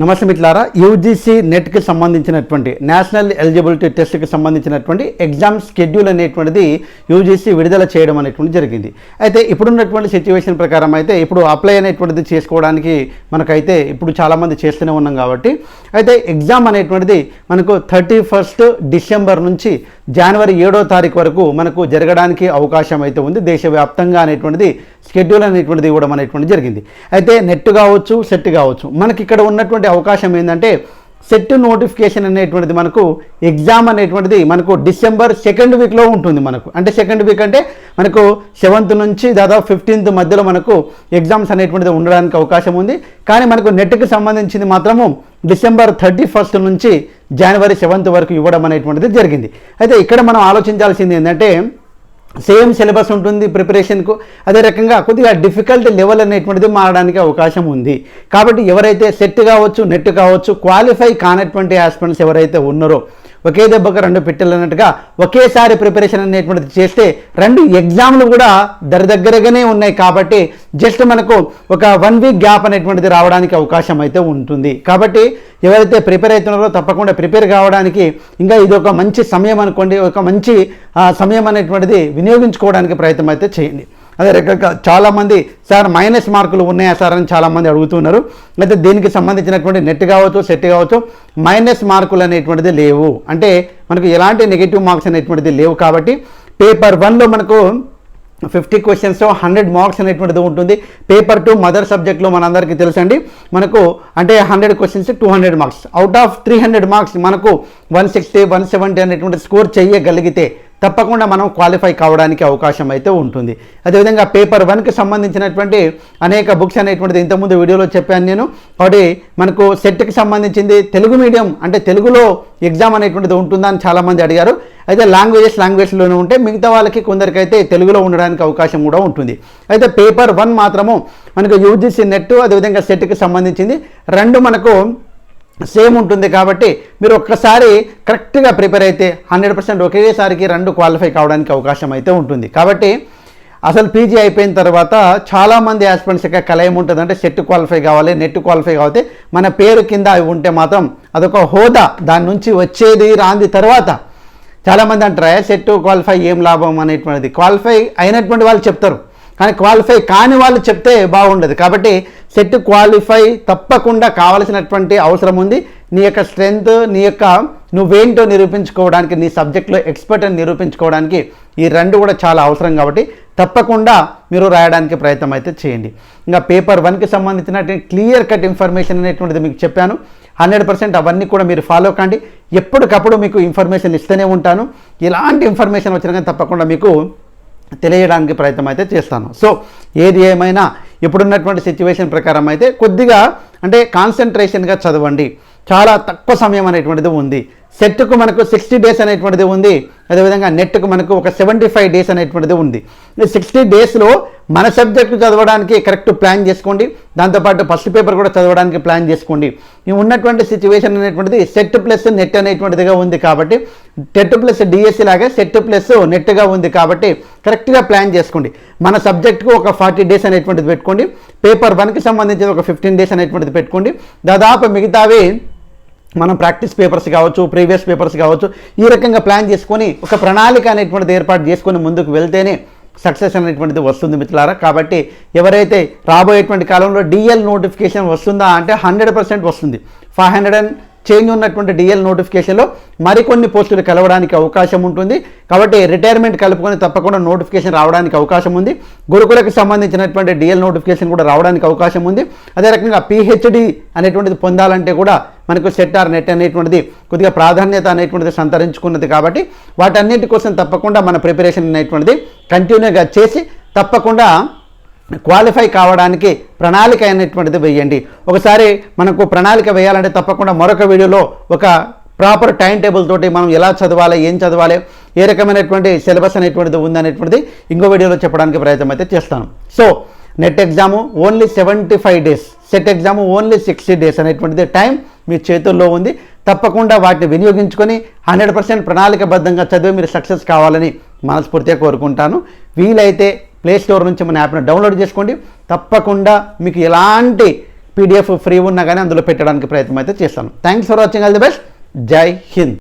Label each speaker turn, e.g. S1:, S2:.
S1: నమస్తే మిట్లారా యూజీసీ నెట్కి సంబంధించినటువంటి national eligibility టెస్ట్కి సంబంధించినటువంటి ఎగ్జామ్ స్కెడ్యూల్ అనేటువంటిది యూజీసీ విడుదల చేయడం అనేటువంటి జరిగింది. అయితే ఇప్పుడున్నటువంటి సిచ్యువేషన్ ప్రకారం అయితే ఇప్పుడు అప్లై అనేటువంటిది చేసుకోవడానికి మనకైతే ఇప్పుడు చాలామంది చేస్తూనే ఉన్నాం కాబట్టి అయితే ఎగ్జామ్ అనేటువంటిది మనకు థర్టీ ఫస్ట్ డిసెంబర్ నుంచి జనవరి ఏడో తారీఖు వరకు మనకు జరగడానికి అవకాశం అయితే ఉంది. దేశవ్యాప్తంగా అనేటువంటిది షెడ్యూల్ అనేటువంటిది ఇవ్వడం అనేటువంటి జరిగింది. అయితే నెట్ కావచ్చు సెట్ కావచ్చు. మనకి ఇక్కడ ఉన్నటువంటి అవకాశం ఏంటంటే సెట్ నోటిఫికేషన్ అనేటువంటిది మనకు ఎగ్జామ్ అనేటువంటిది మనకు డిసెంబర్ సెకండ్ వీక్లో ఉంటుంది మనకు. అంటే సెకండ్ వీక్ అంటే మనకు సెవెంత్ నుంచి దాదాపు ఫిఫ్టీన్త్ మధ్యలో మనకు ఎగ్జామ్స్ అనేటువంటిది ఉండడానికి అవకాశం ఉంది. కానీ మనకు నెట్కి సంబంధించింది మాత్రము డిసెంబర్ థర్టీ ఫస్ట్ నుంచి జనవరి సెవెంత్ వరకు ఇవ్వడం అనేటువంటిది జరిగింది. అయితే ఇక్కడ మనం ఆలోచించాల్సింది ఏంటంటే సేమ్ సిలబస్ ఉంటుంది ప్రిపరేషన్కు అదే రకంగా కొద్దిగా డిఫికల్ట్ లెవెల్ అనేటువంటిది మారడానికి అవకాశం ఉంది. కాబట్టి ఎవరైతే సెట్ కావచ్చు నెట్ కావచ్చు క్వాలిఫై కానటువంటి ఆస్పిరెంట్స్ ఎవరైతే ఉన్నారో ఒకే దెబ్బకు రెండు పెట్టెలు అన్నట్టుగా ఒకేసారి ప్రిపరేషన్ అనేటువంటిది చేస్తే రెండు ఎగ్జామ్లు కూడా దరి దగ్గరగానే ఉన్నాయి కాబట్టి జస్ట్ మనకు ఒక వన్ వీక్ గ్యాప్ అనేటువంటిది రావడానికి అవకాశం అయితే ఉంటుంది. కాబట్టి ఎవరైతే ప్రిపేర్ అవుతున్నారో తప్పకుండా ప్రిపేర్ కావడానికి ఇంకా ఇది ఒక మంచి సమయం అనుకోండి ఒక మంచి సమయం అనేటువంటిది వినియోగించుకోవడానికి ప్రయత్నం అయితే చేయండి. అదే రకరకాల చాలామంది సార్ మైనస్ మార్కులు ఉన్నాయా సార్? అని చాలామంది అడుగుతున్నారు. అయితే దీనికి సంబంధించినటువంటి నెట్ కావచ్చు సెట్ కావచ్చు మైనస్ మార్కులు అనేటువంటిది లేవు. అంటే మనకు ఎలాంటి నెగిటివ్ మార్క్స్ అనేటువంటిది లేవు కాబట్టి పేపర్ వన్లో మనకు ఫిఫ్టీ క్వశ్చన్స్ హండ్రెడ్ మార్క్స్ అనేటువంటిది ఉంటుంది. పేపర్ టూ మదర్ సబ్జెక్ట్లో మనందరికీ తెలుసండి. మనకు అంటే hundred questions two hundred marks out of three hundred marks మనకు వన్ సిక్స్టీ వన్ సెవెంటీ అనేటువంటి స్కోర్ చేయగలిగితే తప్పకుండా మనం క్వాలిఫై కావడానికి అవకాశం అయితే ఉంటుంది. అదేవిధంగా పేపర్ వన్కి సంబంధించినటువంటి అనేక బుక్స్ అనేటువంటిది ఇంతకుముందు వీడియోలో చెప్పాను నేను. కాబట్టి మనకు సెట్కి సంబంధించింది తెలుగు మీడియం అంటే తెలుగులో ఎగ్జామ్ అనేటువంటిది ఉంటుందని చాలామంది అడిగారు. అయితే లాంగ్వేజెస్ లాంగ్వేజ్లోనే ఉంటే మిగతా వాళ్ళకి కొందరికైతే తెలుగులో ఉండడానికి అవకాశం కూడా ఉంటుంది. అయితే పేపర్ వన్ మాత్రము మనకు యూజీసీ నెట్ అదేవిధంగా సెట్కి సంబంధించింది. రెండు మనకు సేమ్ ఉంటుంది కాబట్టి మీరు ఒక్కసారి కరెక్ట్గా ప్రిపేర్ అయితే హండ్రెడ్ పర్సెంట్ ఒకేసారికి రెండు క్వాలిఫై కావడానికి అవకాశం అయితే ఉంటుంది. కాబట్టి అసలు పీజీ అయిపోయిన తర్వాత చాలామంది ఆస్పిరెంట్స్ యొక్క కళ ఉంటుంది అంటే సెట్ క్వాలిఫై కావాలి నెట్ క్వాలిఫై కావాలి మన పేరు కింద అవి ఉంటే మాత్రం అదొక హోదా. దాని నుంచి వచ్చేది రాంది తర్వాత చాలామంది అంటారా సెట్ క్వాలిఫై ఏం లాభం? అనేటువంటిది. క్వాలిఫై అయినటువంటి వాళ్ళు చెప్తారు. కానీ క్వాలిఫై కాని వాళ్ళు చెప్తే బాగుండదు. కాబట్టి సెట్ క్వాలిఫై తప్పకుండా కావలసినటువంటి అవసరం ఉంది. నీ యొక్క స్ట్రెంగ్త్ నీ యొక్క నువ్వేంటో నిరూపించుకోవడానికి నీ సబ్జెక్ట్లో ఎక్స్పర్ట్ అని నిరూపించుకోవడానికి ఈ రెండు కూడా చాలా అవసరం కాబట్టి తప్పకుండా మీరు రాయడానికి ప్రయత్నం అయితే చేయండి. ఇంకా పేపర్ వన్కి సంబంధించినటువంటి క్లియర్ కట్ ఇన్ఫర్మేషన్ అనేటువంటిది మీకు చెప్పాను. హండ్రెడ్ పర్సెంట్ అవన్నీ కూడా మీరు ఫాలో కండి. ఎప్పటికప్పుడు మీకు ఇన్ఫర్మేషన్ ఇస్తూనే ఉంటాను. ఎలాంటి ఇన్ఫర్మేషన్ వచ్చినా కానీ తప్పకుండా మీకు తెలియడానికి ప్రయత్నం అయితే చేస్తాను. సో ఏది ఏమైనా ఇప్పుడున్నటువంటి సిచ్యువేషన్ ప్రకారం అయితే కొద్దిగా అంటే కాన్సన్ట్రేషన్గా చదవండి. చాలా తక్కువ సమయం అనేటువంటిది ఉంది. సెట్కు మనకు సిక్స్టీ డేస్ అనేటువంటిది ఉంది. అదేవిధంగా నెట్కు మనకు ఒక సెవెంటీ ఫైవ్ డేస్ అనేటువంటిది ఉంది. సిక్స్టీ డేస్లో మన సబ్జెక్టు చదవడానికి కరెక్ట్ ప్లాన్ చేసుకోండి. దాంతోపాటు ఫస్ట్ పేపర్ కూడా చదవడానికి ప్లాన్ చేసుకోండి. ఈ ఉన్నటువంటి సిచ్యువేషన్ అనేటువంటిది సెట్ ప్లస్ నెట్ అనేటువంటిదిగా ఉంది కాబట్టి టెట్ ప్లస్ డిఎస్సి లాగా సెట్ ప్లస్ నెట్గా ఉంది కాబట్టి కరెక్ట్గా ప్లాన్ చేసుకోండి. మన సబ్జెక్ట్కు ఒక ఫార్టీ డేస్ అనేటువంటిది పెట్టుకోండి. పేపర్ వన్కి సంబంధించి ఒక ఫిఫ్టీన్ డేస్ అనేటువంటిది పెట్టుకోండి. దాదాపు మిగతావి మనం ప్రాక్టీస్ పేపర్స్ కావచ్చు ప్రీవియస్ పేపర్స్ కావచ్చు ఈ రకంగా ప్లాన్ చేసుకొని ఒక ప్రణాళిక అనేటువంటిది ఏర్పాటు చేసుకొని ముందుకు వెళ్తేనే సక్సెస్ అనేటువంటిది వస్తుంది మిత్రులారా. కాబట్టి ఎవరైతే రాబోయేటువంటి కాలంలో డిఎల్ నోటిఫికేషన్ వస్తుందా అంటే హండ్రెడ్ పర్సెంట్ వస్తుంది. ఫైవ్ హండ్రెడ్ అండ్ చేంజ్ ఉన్నటువంటి డిఎల్ నోటిఫికేషన్లో మరికొన్ని పోస్టులు కలవడానికి అవకాశం ఉంటుంది. కాబట్టి రిటైర్మెంట్ కలుపుకొని తప్పకుండా నోటిఫికేషన్ రావడానికి అవకాశం ఉంది. గురుకులకు సంబంధించినటువంటి డిఎల్ నోటిఫికేషన్ కూడా రావడానికి అవకాశం ఉంది. అదే రకంగా పిహెచ్డి అనేటువంటిది పొందాలంటే కూడా మనకు సెట్ ఆర్ నెట్ అనేటువంటిది కొద్దిగా ప్రాధాన్యత అనేటువంటిది సంతరించుకున్నది కాబట్టి వాటన్నిటి కోసం తప్పకుండా మన ప్రిపరేషన్ అనేటువంటిది కంటిన్యూగా చేసి తప్పకుండా క్వాలిఫై కావడానికి ప్రణాళిక అనేటువంటిది వేయండి. ఒకసారి మనకు ప్రణాళిక వేయాలంటే తప్పకుండా మరొక వీడియోలో ఒక ప్రాపర్ టైం టేబుల్ తోటి మనం ఎలా చదవాలి ఏం చదవాలి ఏ రకమైనటువంటి సిలబస్ అనేటువంటిది ఉందనేటువంటిది ఇంకో వీడియోలో చెప్పడానికి ప్రయత్నం అయితే చేస్తాను. So NET exam only seventy five days SET exam only sixty days అనేటువంటిది టైం మీ చేతుల్లో ఉంది. తప్పకుండా వాటిని వినియోగించుకొని హండ్రెడ్ పర్సెంట్ ప్రణాళికబద్ధంగా చదివి మీరు సక్సెస్ కావాలని మనస్ఫూర్తిగా కోరుకుంటాను. వీలైతే ప్లే స్టోర్ నుంచి మన యాప్ను డౌన్లోడ్ చేసుకోండి. తప్పకుండా మీకు ఎలాంటి పీడిఎఫ్ ఫ్రీ ఉన్నా కానీ అందులో పెట్టడానికి ప్రయత్నం అయితే చేస్తాను. Thanks for watching all the best జై హింద్